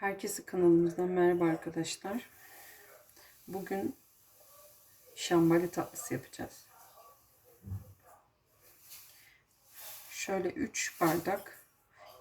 Herkese kanalımızdan merhaba arkadaşlar. Bugün şambali tatlısı yapacağız. Şöyle 3 bardak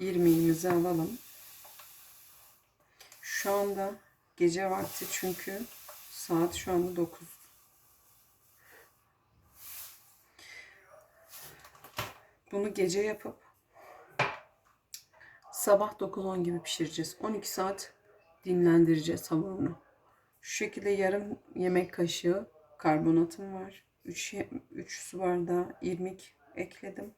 irmiğimizi alalım. Şu anda gece vakti çünkü saat şu anda 9. Bunu gece yapıp sabah 9-10 gibi pişireceğiz. 12 saat dinlendireceğiz hamurunu. Şu şekilde yarım yemek kaşığı karbonatım var. 3, 3 su bardağı irmik ekledim.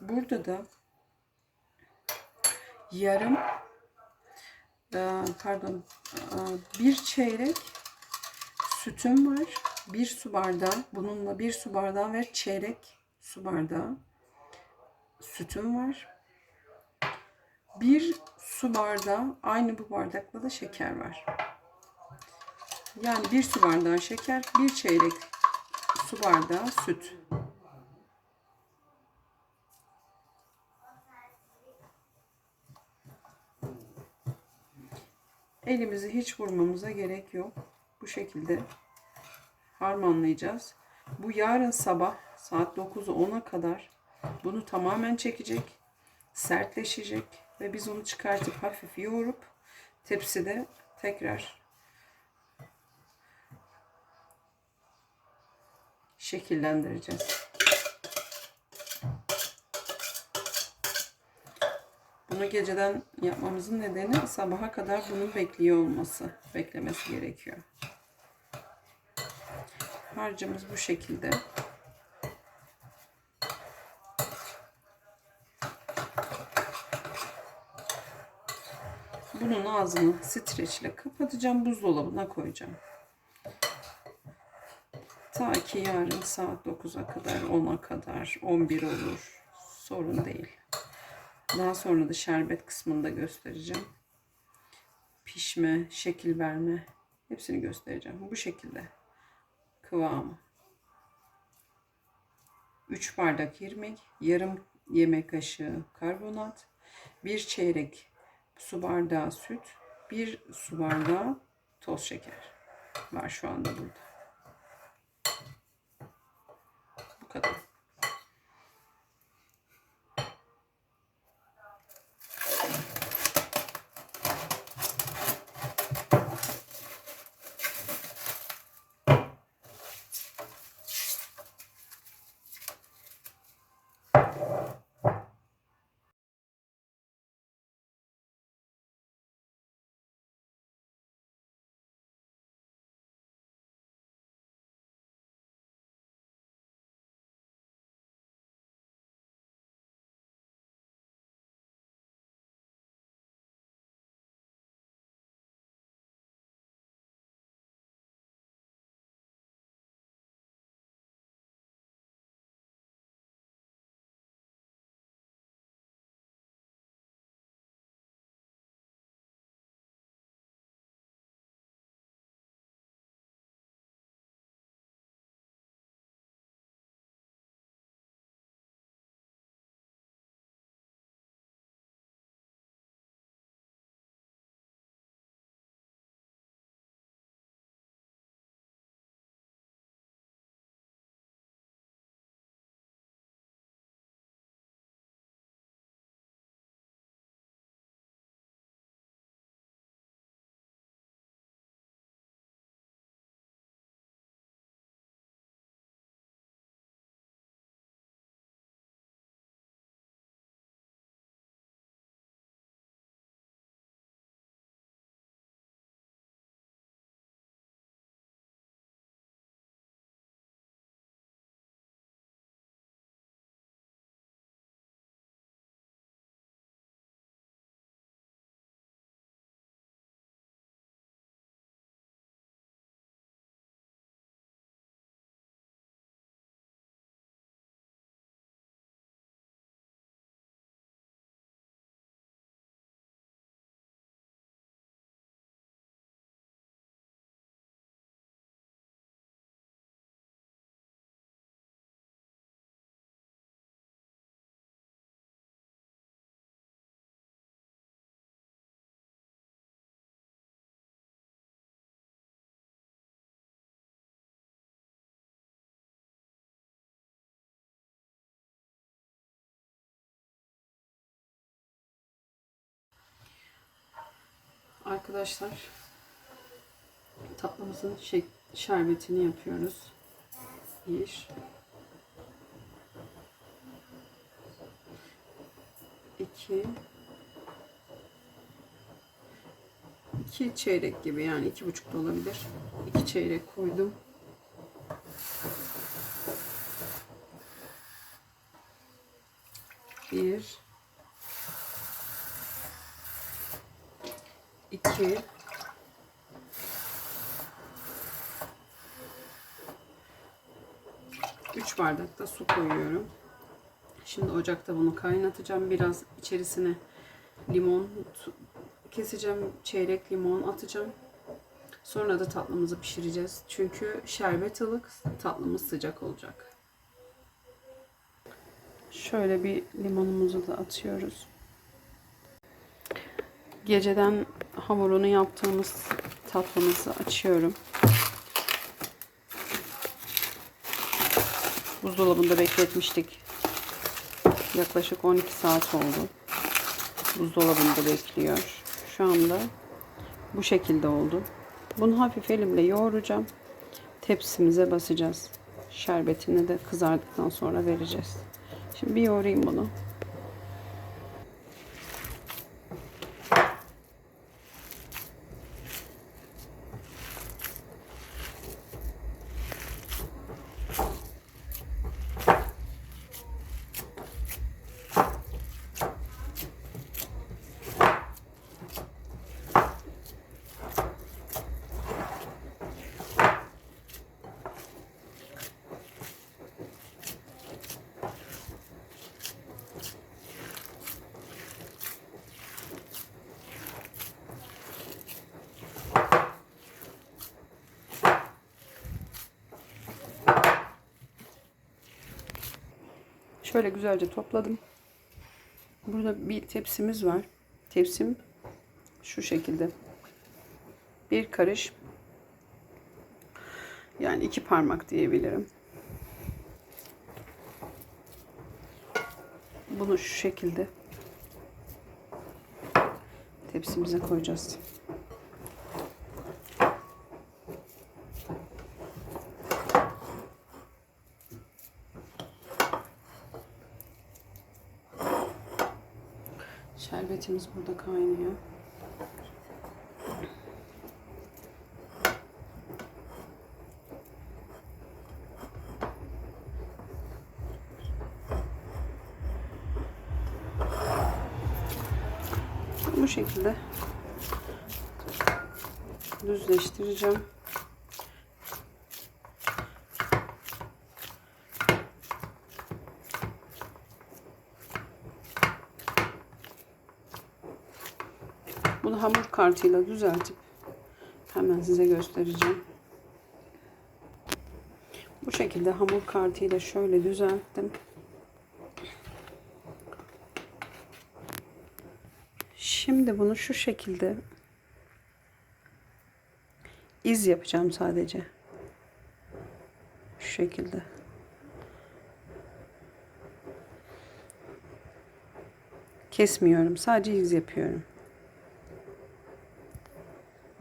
Burada da yarım e, pardon e, bir çeyrek sütüm var. Bir su bardağı bununla bir su bardağı ve çeyrek su bardağı sütüm var. Bir su bardağı aynı bu bardakla da şeker var. Yani bir su bardağı şeker, bir çeyrek su bardağı süt. Elimizi hiç vurmamıza gerek yok. Bu şekilde harmanlayacağız. Bu yarın sabah saat 9'u 10'a kadar bunu tamamen çekecek, sertleşecek ve biz onu çıkartıp hafif yoğurup tepside tekrar şekillendireceğiz. Bunu geceden yapmamızın nedeni sabaha kadar bunun bekliyor olması, beklemesi gerekiyor. Harcımız bu şekilde. Bunun ağzını streçle kapatacağım. Buzdolabına koyacağım. Ta ki yarın saat 9'a kadar, 10'a kadar, 11 olur. Sorun değil. Daha sonra da şerbet kısmında göstereceğim. Pişme, şekil verme hepsini göstereceğim. Bu şekilde kıvamı. 3 bardak irmik, yarım yemek kaşığı karbonat, 1 çeyrek su bardağı süt, 1 su bardağı toz şeker var şu anda burada. Bu kadar. Arkadaşlar tatlımızın şey, şerbetini yapıyoruz. Bir. iki iki çeyrek gibi yani iki buçuk da olabilir. İki çeyrek koydum. Bir 3 bardak da su koyuyorum. Şimdi ocakta bunu kaynatacağım. Biraz içerisine limon keseceğim. Çeyrek limon atacağım. Sonra da tatlımızı pişireceğiz. Çünkü şerbet alık tatlımız sıcak olacak. Şöyle bir limonumuzu da atıyoruz. Geceden hamurunu yaptığımız tatlımızı açıyorum. Buzdolabında bekletmiştik. Yaklaşık 12 saat oldu. Buzdolabında bekliyor. Şu anda bu şekilde oldu. Bunu hafif elimle yoğuracağım. Tepsimize basacağız. Şerbetini de kızardıktan sonra vereceğiz. Şimdi bir yoğurayım bunu. Şöyle güzelce topladım. Burada bir tepsimiz var. Tepsim şu şekilde. Bir karış yani iki parmak diyebilirim. Bunu şu şekilde tepsimize koyacağız. Şerbetimiz burada kaynıyor. Bu şekilde düzleştireceğim. Bunu hamur kartıyla düzeltip hemen size göstereceğim. Bu şekilde hamur kartıyla şöyle düzelttim. Şimdi bunu şu şekilde iz yapacağım sadece. Şu şekilde. Kesmiyorum. Sadece iz yapıyorum.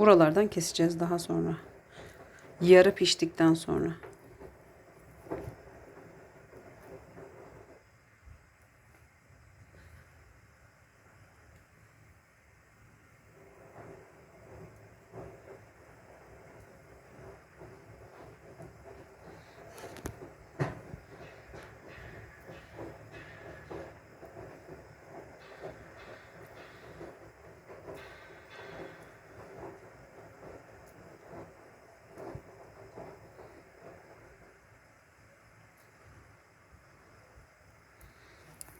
Buralardan keseceğiz daha sonra. Yarı piştikten sonra.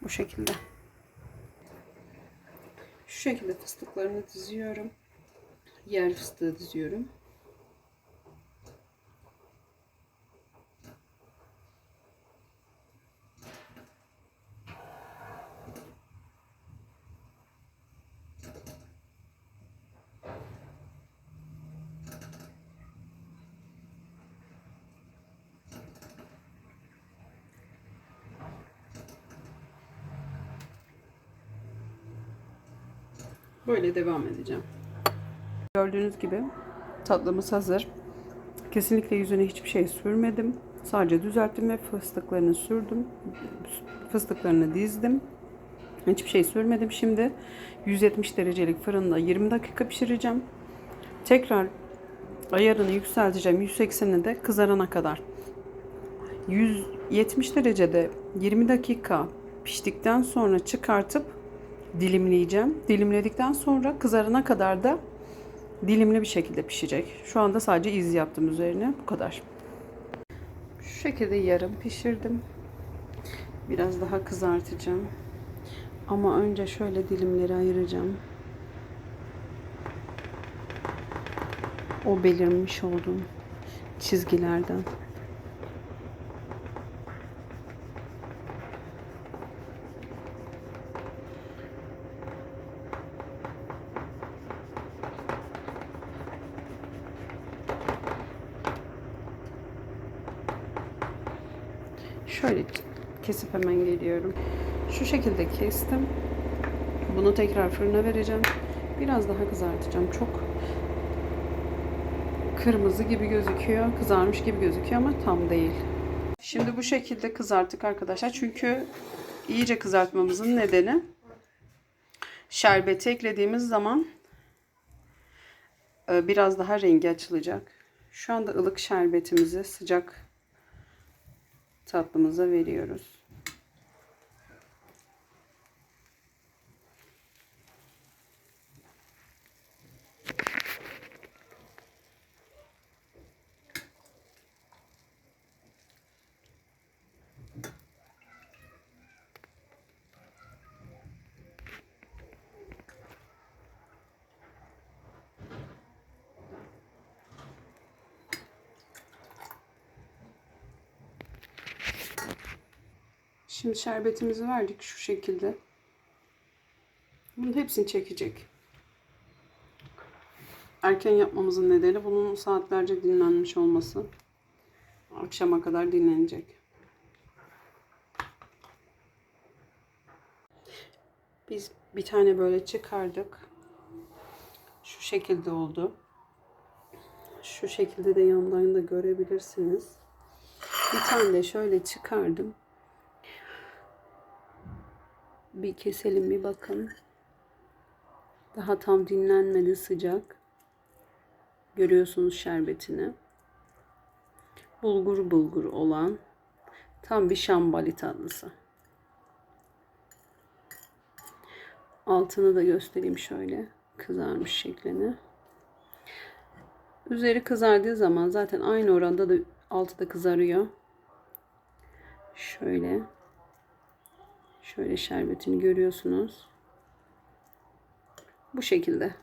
Bu şekilde. Şu şekilde fıstıklarını diziyorum. Yer fıstığı diziyorum. Böyle devam edeceğim. Gördüğünüz gibi tatlımız hazır. Kesinlikle yüzüne hiçbir şey sürmedim. Sadece düzelttim ve fıstıklarını sürdüm. Fıstıklarını dizdim. Hiçbir şey sürmedim. Şimdi 170 derecelik fırında 20 dakika pişireceğim. Tekrar ayarını yükselteceğim. 180'e de kızarana kadar. 170 derecede 20 dakika piştikten sonra çıkartıp dilimleyeceğim. Dilimledikten sonra kızarana kadar da dilimli bir şekilde pişecek. Şu anda sadece iz yaptım üzerine. Bu kadar. Şu şekilde yarım pişirdim. Biraz daha kızartacağım. Ama önce şöyle dilimleri ayıracağım. O belirmiş olduğum çizgilerden. Şöyle kesip hemen geliyorum. Şu şekilde kestim. Bunu tekrar fırına vereceğim. Biraz daha kızartacağım. Çok kırmızı gibi gözüküyor. Kızarmış gibi gözüküyor ama tam değil. Şimdi bu şekilde kızarttık arkadaşlar. Çünkü iyice kızartmamızın nedeni şerbeti eklediğimiz zaman e, biraz daha rengi açılacak. Şu anda ılık şerbetimizi sıcak tatlımıza veriyoruz. Şimdi şerbetimizi verdik şu şekilde. Bunun hepsini çekecek. Erken yapmamızın nedeni bunun saatlerce dinlenmiş olması. Akşama kadar dinlenecek. Biz bir tane böyle çıkardık. Şu şekilde oldu. Şu şekilde de yandan da görebilirsiniz. Bir tane de şöyle çıkardım. Bir keselim bir bakın. Daha tam dinlenmedi sıcak. Görüyorsunuz şerbetini. Bulgur bulgur olan tam bir şambali tatlısı. Altını da göstereyim şöyle kızarmış şeklini. Üzeri kızardığı zaman zaten aynı oranda da altı da kızarıyor. Şöyle. Şöyle şerbetini görüyorsunuz. Bu şekilde.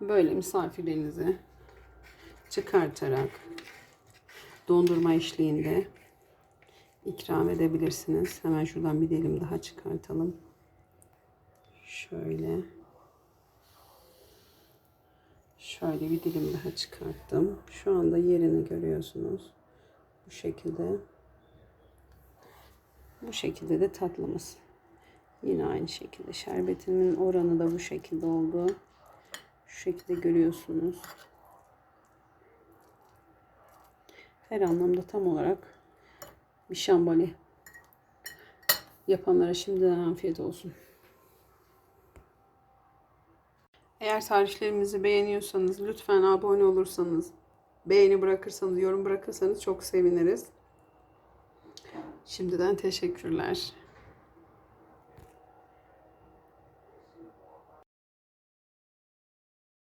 Böyle misafirlerinize çıkartarak dondurma eşliğinde ikram edebilirsiniz. Hemen şuradan bir dilim daha çıkartalım. Şöyle. Şöyle bir dilim daha çıkarttım. Şu anda yerini görüyorsunuz. Bu şekilde. Bu şekilde de tatlımız. Yine aynı şekilde. Şerbetinin oranı da bu şekilde oldu. Şu şekilde görüyorsunuz. Her anlamda tam olarak bir şambali. Yapanlara şimdiden afiyet olsun. Eğer tariflerimizi beğeniyorsanız lütfen abone olursanız, beğeni bırakırsanız, yorum bırakırsanız çok seviniriz. Şimdiden teşekkürler.